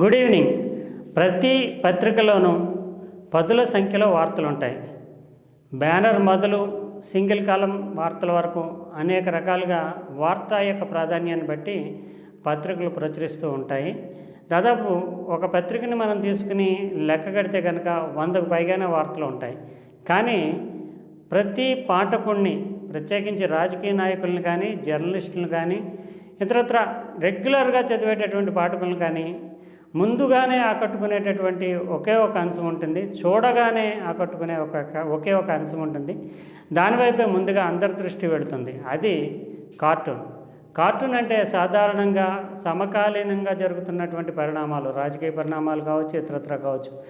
Good evening ప్రతి పత్రికలోనూ పదుల సంఖ్యలో వార్తలు ఉంటాయి బ్యానర్ మొదలు సింగిల్ కాలం వార్తల వరకు అనేక రకాలుగా వార్త యొక్క ప్రాధాన్యాన్ని బట్టి పత్రికలు ప్రచురిస్తూ ఉంటాయి. దాదాపు ఒక పత్రికని మనం తీసుకుని లెక్క కడితే కనుక వందకు పైగానే వార్తలు ఉంటాయి. కానీ ప్రతి పాఠకుణ్ణి ప్రత్యేకించి రాజకీయ నాయకుల్ని కానీ జర్నలిస్టులను కానీ ఇతరత్ర రెగ్యులర్గా చదివేటటువంటి పాఠకులను కానీ ముందుగానే ఆకట్టుకునేటటువంటి ఒకే ఒక అంశం ఉంటుంది. చూడగానే ఆకట్టుకునే ఒక ఒకే ఒక అంశం ఉంటుంది. దానివైపే ముందుగా అందరి దృష్టి వెళుతుంది. అది కార్టూన్. కార్టూన్ అంటే సాధారణంగా సమకాలీనంగా జరుగుతున్నటువంటి పరిణామాలు. రాజకీయ పరిణామాలు కావచ్చు ఇతరత్ర కావచ్చు.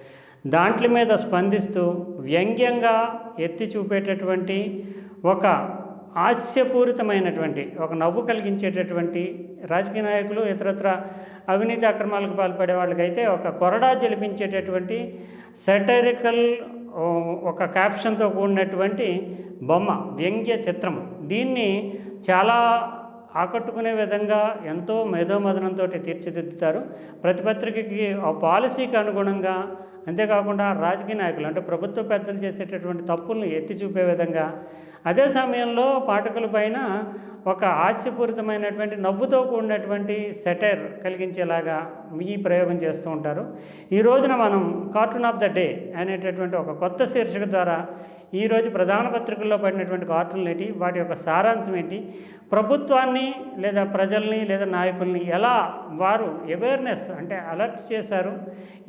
దాంట్ల మీద స్పందిస్తూ వ్యంగ్యంగా ఎత్తి చూపేటటువంటి ఒక హాస్యపూరితమైనటువంటి ఒక నవ్వు కలిగించేటటువంటి రాజకీయ నాయకులు ఇతరత్ర అవినీతి అక్రమాలకు పాల్పడే వాళ్ళకైతే ఒక కొరడా జలిపించేటటువంటి సెటరికల్ ఒక క్యాప్షన్తో కూడినటువంటి బొమ్మ వ్యంగ్య చిత్రం. దీన్ని చాలా ఆకట్టుకునే విధంగా ఎంతో మేధోమదనంతో తీర్చిదిద్దుతారు. ప్రతి పత్రికకి ఆ పాలసీకి అనుగుణంగా అంతేకాకుండా రాజకీయ నాయకులు అంటే ప్రభుత్వ పెద్దలు చేసేటటువంటి తప్పులను ఎత్తి చూపే విధంగా అదే సమయంలో పాఠకుల పైన ఒక హాస్యపూరితమైనటువంటి నవ్వుతో కూడినటువంటి సెటైర్ కలిగించేలాగా ఈ ప్రయోగం చేస్తూ ఉంటారు. ఈ రోజున మనం కార్టూన్ ఆఫ్ ద డే అనేటటువంటి ఒక కొత్త శీర్షిక ద్వారా ఈరోజు ప్రధాన పత్రికల్లో పడినటువంటి కార్టూన్లు ఏంటి? వాటి యొక్క సారాంశం ఏంటి? ప్రభుత్వాన్ని లేదా ప్రజల్ని లేదా నాయకుల్ని ఎలా వారు అవేర్నెస్ అంటే అలర్ట్ చేశారు?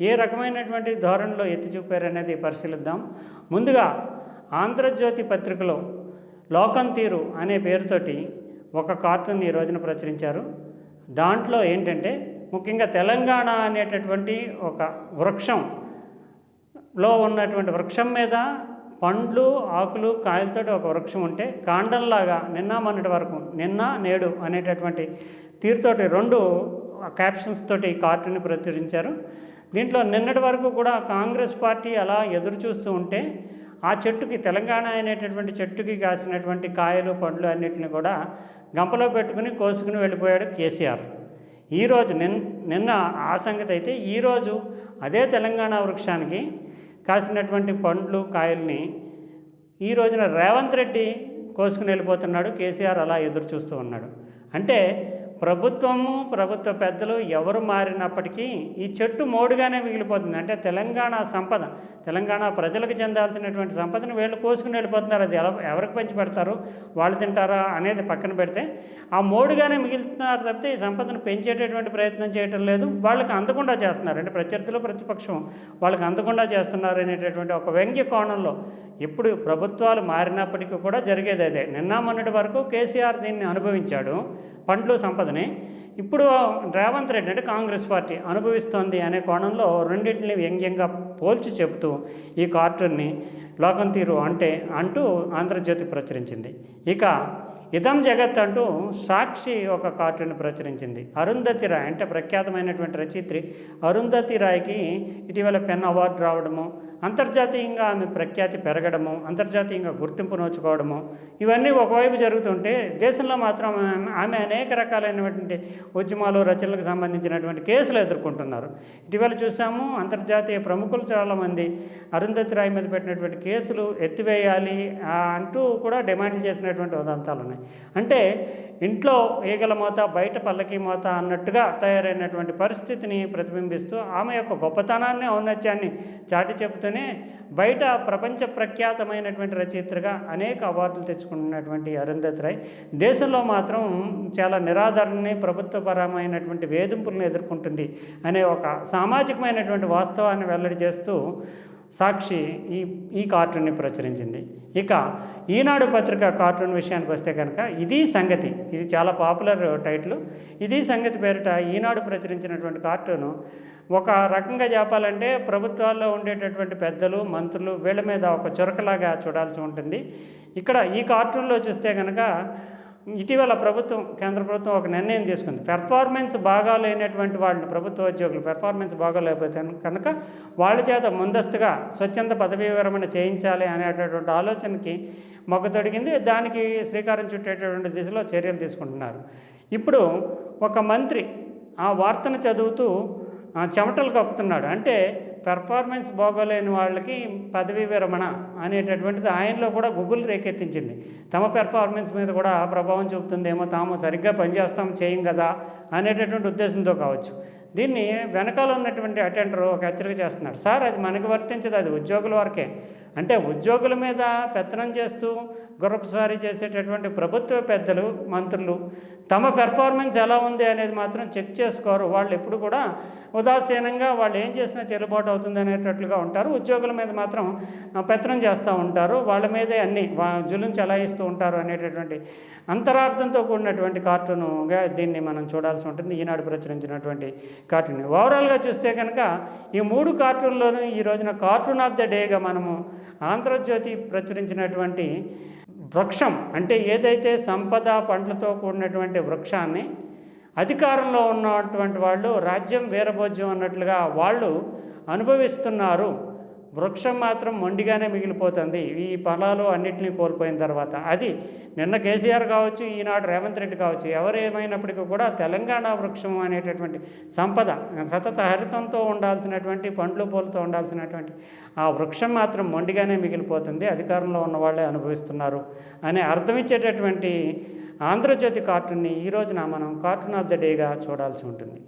ఏ రకమైనటువంటి ధోరణిలో ఎత్తి చూపారు అనేది పరిశీలిద్దాం. ముందుగా ఆంధ్రజ్యోతి పత్రికలో లోకం తీరు అనే పేరుతోటి ఒక కార్టూన్ ఈ రోజున ప్రచురించారు. దాంట్లో ఏంటంటే ముఖ్యంగా తెలంగాణ అనేటటువంటి ఒక వృక్షంలో ఉన్నటువంటి వృక్షం మీద పండ్లు ఆకులు కాయలతోటి ఒక వృక్షం ఉంటే కాండంలాగా నిన్న మొన్నటి వరకు నిన్న నేడు అనేటటువంటి తీరుతోటి రెండు క్యాప్షన్స్ తోటి ఈ కార్టూన్ని ప్రచురించారు. దీంట్లో నిన్నటి వరకు కూడా కాంగ్రెస్ పార్టీ అలా ఎదురు చూస్తూ ఉంటే ఆ చెట్టుకి తెలంగాణ అనేటటువంటి చెట్టుకి కాసినటువంటి కాయలు పండ్లు అన్నిటిని కూడా గంపలో పెట్టుకుని కోసుకుని వెళ్ళిపోయాడు కేసీఆర్. ఈరోజు నిన్ నిన్న ఆ సంగతి అయితే ఈరోజు అదే తెలంగాణ వృక్షానికి కాసినటువంటి పండ్లు కాయల్ని ఈ రోజున రేవంత్ రెడ్డి కోసుకుని వెళ్ళిపోతున్నాడు కేసీఆర్ అలా ఎదురు చూస్తూ ఉన్నాడు. అంటే ప్రభుత్వము ప్రభుత్వ పెద్దలు ఎవరు మారినప్పటికీ ఈ చెట్టు మోడుగానే మిగిలిపోతుంది. అంటే తెలంగాణ సంపద తెలంగాణ ప్రజలకు చెందాల్సినటువంటి సంపదను వీళ్ళు కోసుకుని వెళ్ళిపోతున్నారు. అది ఎలా ఎవరికి పంచి పెడతారు? వాళ్ళు తింటారా అనేది పక్కన పెడితే ఆ మోడుగానే మిగులుతున్నారు తప్పితే ఈ సంపదను పెంచేటటువంటి ప్రయత్నం చేయటం లేదు. వాళ్ళకి అందకుండా చేస్తున్నారు. అంటే ప్రత్యర్థులు ప్రతిపక్షం వాళ్ళకి అందకుండా చేస్తున్నారు అనేటటువంటి ఒక వ్యంగ్య కోణంలో ఇప్పుడు ప్రభుత్వాలు మారినప్పటికీ కూడా జరిగేది అదే. నిన్న మొన్నటి వరకు కేసీఆర్ దీన్ని అనుభవించాడు. పండ్లు సంపదని. ఇప్పుడు రేవంత్ రెడ్డి అంటే కాంగ్రెస్ పార్టీ అనుభవిస్తోంది అనే కోణంలో రెండింటిని వ్యంగ్యంగా పోల్చి చెబుతూ ఈ కార్టూన్ని లోకం తీరు అంటే అంటూ ఆంధ్రజ్యోతి ప్రచురించింది. ఇక ఇదం జగత్ అంటూ సాక్షి ఒక కార్టూన్ ప్రచురించింది. అరుంధతి రాయ్ అంటే ప్రఖ్యాతమైనటువంటి రచయిత్రి. అరుంధతి రాయ్కి ఇటీవల పెన్ అవార్డు రావడము అంతర్జాతీయంగా ఆమె ప్రఖ్యాతి పెరగడము అంతర్జాతీయంగా గుర్తింపు నోచుకోవడము ఇవన్నీ ఒకవైపు జరుగుతుంటే దేశంలో మాత్రం ఆమె- అనేక రకాలైనటువంటి ఉద్యమాలు రచనలకు సంబంధించినటువంటి కేసులు ఎదుర్కొంటున్నారు. ఇటీవల చూసాము అంతర్జాతీయ ప్రముఖులు చాలామంది అరుంధతి రాయ్ మీద పెట్టినటువంటి కేసులు ఎత్తివేయాలి అంటూ కూడా డిమాండ్ చేసినటువంటి ఉదంతాలు ఉన్నాయి అంటే ఇంట్లో ఈగల మోత బయట పల్లకి మోత అన్నట్టుగా తయారైనటువంటి పరిస్థితిని ప్రతిబింబిస్తూ ఆమె యొక్క గొప్పతనాన్ని ఔన్నత్యాన్ని చాటి చెబుతూనే బయట ప్రపంచ ప్రఖ్యాతమైనటువంటి రచయిత్రిగా అనేక అవార్డులు తెచ్చుకున్నటువంటి అరుంధతి రాయ్. దేశంలో మాత్రం చాలా నిరాదరణని ప్రభుత్వపరమైనటువంటి వేధింపులను ఎదుర్కొంటుంది అనే ఒక సామాజికమైనటువంటి వాస్తవాన్ని వెల్లడి చేస్తూ సాక్షి ఈ ఈ కార్టూన్ని ప్రచురించింది. ఇక ఈనాడు పత్రిక కార్టూన్ విషయానికి వస్తే కనుక ఇది సంగతి. ఇది చాలా పాపులర్ టైటిల్. ఇది సంగతి పేరిట ఈనాడు ప్రచురించినటువంటి కార్టూను ఒక రకంగా చెప్పాలంటే ప్రభుత్వాల్లో ఉండేటటువంటి పెద్దలు మంత్రులు వీళ్ళ మీద ఒక చురకలాగా చూడాల్సి ఉంటుంది. ఇక్కడ ఈ కార్టూన్లో చూస్తే కనుక ఇటీవల ప్రభుత్వం కేంద్ర ప్రభుత్వం ఒక నిర్ణయం తీసుకుంది. పెర్ఫార్మెన్స్ బాగా లేనటువంటి వాళ్ళని ప్రభుత్వ ఉద్యోగులు పెర్ఫార్మెన్స్ బాగోలేకపోతే కనుక వాళ్ళ చేత ముందస్తుగా స్వచ్ఛంద పదవీ విరమణ చేయించాలి అనేటటువంటి ఆలోచనకి మొగ్గు తొడిగింది. దానికి శ్రీకారం చుట్టేటటువంటి దిశలో చర్యలు తీసుకుంటున్నారు. ఇప్పుడు ఒక మంత్రి ఆ వార్తను చదువుతూ ఆ, చెమటలు కప్పుతున్నాడు. అంటే పెర్ఫార్మెన్స్ బాగోలేని వాళ్ళకి పదవీ విరమణ అనేటటువంటిది ఆయనలో కూడా గుగుల్ రేకెత్తించింది. తమ పెర్ఫార్మెన్స్ మీద కూడా ప్రభావం చూపుతుందేమో తాము సరిగ్గా పనిచేస్తాం చేయం కదా అనేటటువంటి ఉద్దేశంతో కావచ్చు. దీన్ని వెనకాల ఉన్నటువంటి అటెండర్ ఒక హెచ్చరిక చేస్తున్నాడు. సార్ అది మనకి వర్తించదు అది ఉద్యోగుల వరకే. అంటే ఉద్యోగుల మీద పెత్తనం చేస్తూ గుర్రపు స్వారీ చేసేటటువంటి ప్రభుత్వ పెద్దలు మంత్రులు తమ పెర్ఫార్మెన్స్ ఎలా ఉంది అనేది మాత్రం చెక్ చేసుకోరు. వాళ్ళు ఎప్పుడు కూడా ఉదాసీనంగా వాళ్ళు ఏం చేసినా చెల్లుబాటు అవుతుంది అనేటట్లుగా ఉంటారు. ఉద్యోగుల మీద మాత్రం పెత్తనం చేస్తూ ఉంటారు. వాళ్ళ మీదే అన్ని వా- జులుం చలాయిస్తూ ఉంటారు అనేటటువంటి అంతరార్థంతో కూడినటువంటి కార్టూనుగా దీన్ని మనం చూడాల్సి ఉంటుంది. ఈనాడు ప్రచురించినటువంటి కార్టూన్. ఓవరాల్గా చూస్తే కనుక ఈ మూడు కార్టూన్లోనూ ఈ రోజున కార్టూన్ ఆఫ్ ద డేగా మనము ఆంధ్రజ్యోతి ప్రచురించినటువంటి వృక్షం అంటే ఏదైతే సంపద పండ్లతో కూడినటువంటి వృక్షాన్ని అధికారంలో ఉన్నటువంటి వాళ్ళు రాజ్యం వీరభోజ్యం అన్నట్లుగా వాళ్ళు అనుభవిస్తున్నారు. వృక్షం మాత్రం మొండిగానే మిగిలిపోతుంది. ఈ ఫలాలు అన్నింటినీ కోల్పోయిన తర్వాత. అది నిన్న కేసీఆర్ కావచ్చు ఈనాడు రేవంత్ రెడ్డి కావచ్చు ఎవరేమైనప్పటికీ కూడా తెలంగాణ వృక్షం అనేటటువంటి సంపద సతత హరితంతో ఉండాల్సినటువంటి పండ్లు పూలతో ఉండాల్సినటువంటి ఆ వృక్షం మాత్రం మొండిగానే మిగిలిపోతుంది. అధికారంలో ఉన్న వాళ్ళే అనుభవిస్తున్నారు అనే అర్థమిచ్చేటటువంటి ఆంధ్రజ్యోతి కార్టూన్ని ఈ రోజున మనం కార్టూన్ ఆఫ్ ద డేగా చూడాల్సి ఉంటుంది.